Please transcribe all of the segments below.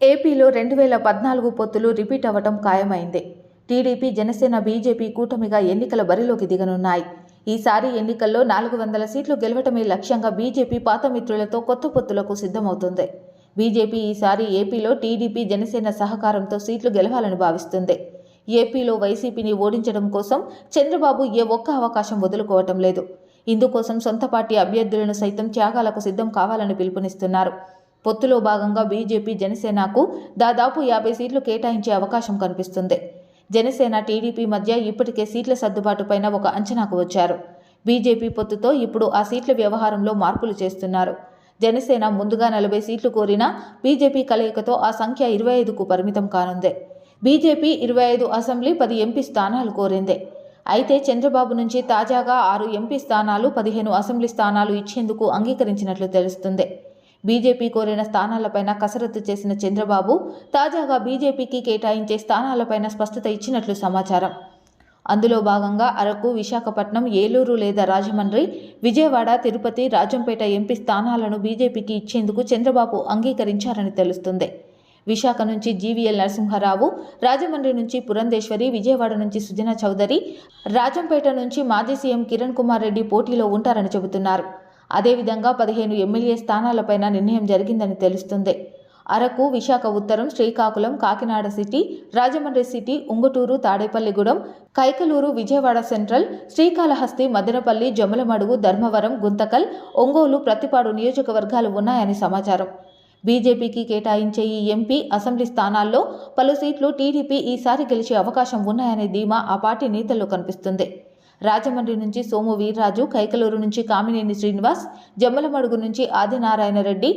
ఏపీలో రెండు వేల పద్నాలుగు పొత్తులు రిపీట్ అవ్వటం ఖాయమైంది. టీడీపీ జనసేన బీజేపీ కూటమిగా ఎన్నికల బరిలోకి దిగనున్నాయి. ఈసారి ఎన్నికల్లో నాలుగు వందల సీట్లు గెలవటమే లక్ష్యంగా బీజేపీ పాత మిత్రులతో కొత్త పొత్తులకు సిద్ధమవుతుంది. బీజేపీ ఈసారి ఏపీలో టీడీపీ జనసేన సహకారంతో సీట్లు గెలవాలని భావిస్తుంది. ఏపీలో వైసీపీని ఓడించడం కోసం చంద్రబాబు ఏ ఒక్క అవకాశం వదులుకోవటం లేదు. ఇందుకోసం సొంత పార్టీ అభ్యర్థులను సైతం త్యాగాలకు సిద్ధం కావాలని పిలుపునిస్తున్నారు. పొత్తులో భాగంగా బీజేపీ జనసేనకు దాదాపు యాభై సీట్లు కేటాయించే అవకాశం కనిపిస్తుంది. జనసేన టీడీపీ మధ్య ఇప్పటికే సీట్ల సర్దుబాటుపైన ఒక అంచనాకు వచ్చారు. బీజేపీ పొత్తుతో ఇప్పుడు ఆ సీట్ల వ్యవహారంలో మార్పులు చేస్తున్నారు. జనసేన ముందుగా నలభై సీట్లు కోరినా బీజేపీ కలయికతో ఆ సంఖ్య ఇరవై ఐదుకు పరిమితం కానుంది. బీజేపీ ఇరవై ఐదు అసెంబ్లీ పది ఎంపీ స్థానాలు కోరింది. అయితే చంద్రబాబు నుంచి తాజాగా ఆరు ఎంపీ స్థానాలు పదిహేను అసెంబ్లీ స్థానాలు ఇచ్చేందుకు అంగీకరించినట్లు తెలుస్తుంది. బీజేపీ కోరిన స్థానాలపైన కసరత్తు చేసిన చంద్రబాబు తాజాగా బీజేపీకి కేటాయించే స్థానాలపైన స్పష్టత ఇచ్చినట్లు సమాచారం. అందులో భాగంగా అరకు విశాఖపట్నం ఏలూరు లేదా రాజమండ్రి విజయవాడ తిరుపతి రాజంపేట ఎంపీ స్థానాలను బీజేపీకి ఇచ్చేందుకు చంద్రబాబు అంగీకరించారని తెలుస్తుంది. విశాఖ నుంచి జీవీఎల్ నరసింహారావు రాజమండ్రి నుంచి పురంధేశ్వరి విజయవాడ నుంచి సుజనా చౌదరి రాజంపేట నుంచి మాజీ సీఎం కిరణ్ కుమార్ రెడ్డి పోటీలో ఉంటారని చెబుతున్నారు. అదేవిధంగా పదిహేను ఎమ్మెల్యే స్థానాలపైన నిర్ణయం జరిగిందని తెలుస్తుంది. అరకు విశాఖ ఉత్తరం Srikakulam Kakinada city Rajahmundry city Unguturu Tadepalligudem Kaikaluru Vijayawada central Srikalahasti Madanapalle Jammalamadugu Dharmavaram Guntakal Ongole Prathipadu నియోజకవర్గాలు ఉన్నాయని సమాచారం. బీజేపీకి కేటాయించే ఈ ఎంపీ అసెంబ్లీ స్థానాల్లో పలు సీట్లు టీడీపీ ఈసారి గెలిచే అవకాశం ఉన్నాయనే ధీమా ఆ పార్టీ నేతల్లో కనిపిస్తుంది. రాజమండ్రి నుంచి సోము వీర్రాజు కైకలూరు నుంచి కామినేని శ్రీనివాస్ జమ్మలమడుగు నుంచి ఆదినారాయణ రెడ్డి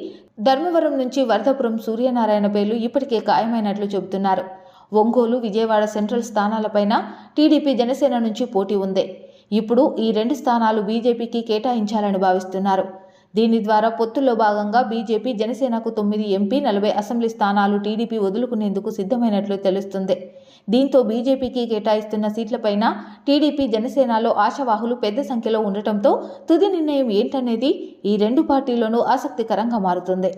ధర్మవరం నుంచి వరదపురం సూర్యనారాయణ పేర్లు ఇప్పటికే ఖాయమైనట్లు చెబుతున్నారు. ఒంగోలు విజయవాడ సెంట్రల్ స్థానాలపైన టీడీపీ జనసేన నుంచి పోటీ ఉంది. ఇప్పుడు ఈ రెండు స్థానాలు బీజేపీకి కేటాయించాలని భావిస్తున్నారు. దీని ద్వారా పొత్తుల్లో భాగంగా బీజేపీ జనసేనకు తొమ్మిది ఎంపీ నలభై అసెంబ్లీ స్థానాలు టీడీపీ వదులుకునేందుకు సిద్ధమైనట్లు తెలుస్తుంది. దీంతో బీజేపీకి కేటాయిస్తున్న సీట్లపైన టీడీపీ జనసేనలో ఆశావాహులు పెద్ద సంఖ్యలో ఉండటంతో తుది నిర్ణయం ఏంటనేది ఈ రెండు పార్టీల్లోనూ ఆసక్తికరంగా మారుతుంది.